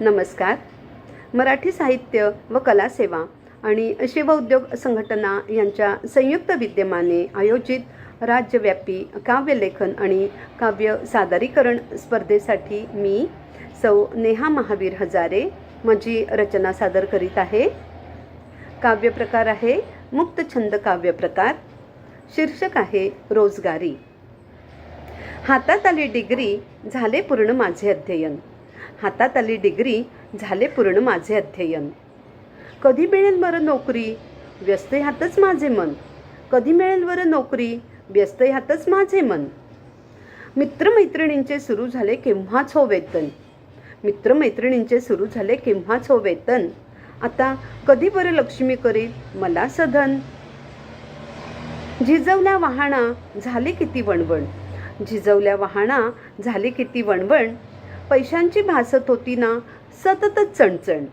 नमस्कार. मराठी साहित्य व कला सेवा आणि शिवउद्योग संघटना यांच्या संयुक्त विद्यमाने आयोजित राज्यव्यापी काव्यलेखन आणि काव्य सादरीकरण स्पर्धेसाठी मी सौ नेहा महावीर हजारे माझी रचना सादर करीत आहे. काव्यप्रकार आहे मुक्तछंद काव्यप्रकार शीर्षक आहे रोजगारी. हातात आली डिग्री झाले पूर्ण माझे अध्ययन. हातात आली डिग्री झाले पूर्ण माझे अध्ययन. कधी मिळेल बरं नोकरी? व्यस्त ह्यातच माझे मन. कधी मिळेल बरं नोकरी? व्यस्त ह्यातच माझे मन. मित्रमैत्रिणींचे सुरू झाले केव्हाच हो वेतन? मित्रमैत्रिणींचे सुरू झाले केव्हाच हो वेतन? आता कधी बरं लक्ष्मी करील? मला सधन. झिजवल्या वाहणा झाली किती वणवण? झिजवल्या वाहणा झाली किती वणवण? पैशांची भासत होती ना सततच चणचण.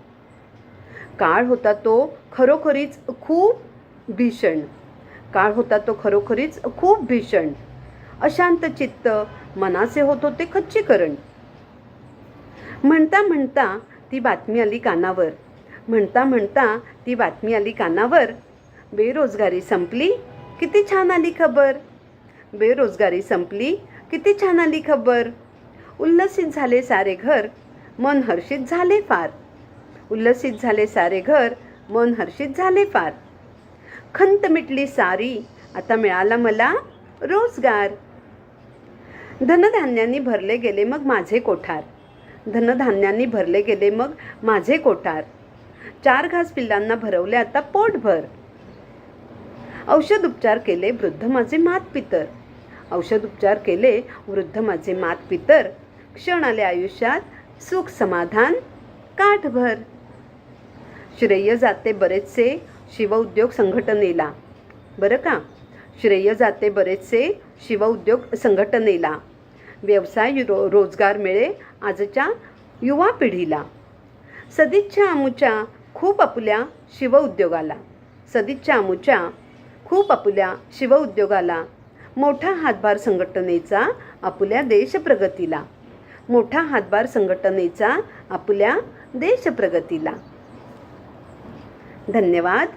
काळ होता तो खरोखरीच खूप भीषण. काळ होता तो खरोखरीच खूप भीषण. अशांत चित्त मनाचे होत होते खच्चीकरण. म्हणता म्हणता ती बातमी आली कानावर. म्हणता म्हणता ती बातमी आली कानावर. बेरोजगारी संपली किती छान आली खबर. बेरोजगारी संपली किती छान आली खबर. उल्लसित झाले सारे घर मन हर्षित झाले फार. उल्लसित झाले सारे घर मन हर्षित झाले फार. खंत मिटली सारी आता मिळाला मला रोजगार. धनधान्यांनी भरले गेले मग माझे कोठार. धनधान्यांनी भरले गेले मग माझे कोठार. चार घास पिल्लांना भरवले आता पोटभर. औषध उपचार केले वृद्ध माझे मात पितर औषध उपचार केले वृद्ध माझे मात पितर क्षण आले आयुष्यात सुख समाधान काठभर. श्रेय जाते बरेचसे शिवउद्योग संघटनेला. बरं का? श्रेय जाते बरेचसे शिवउद्योग संघटनेला. व्यवसाय रो रोजगार मिळे आजच्या युवा पिढीला. सदिच्छा आमूच्या खूप आपल्या शिवउद्योगाला. सदिच्छा आमूच्या खूप आपल्या शिवउद्योगाला. मोठा हातभार संघटनेचा आपल्या देशप्रगतीला. मोठा हातभार संघटनेचा आपल्या देशप्रगतीला. धन्यवाद.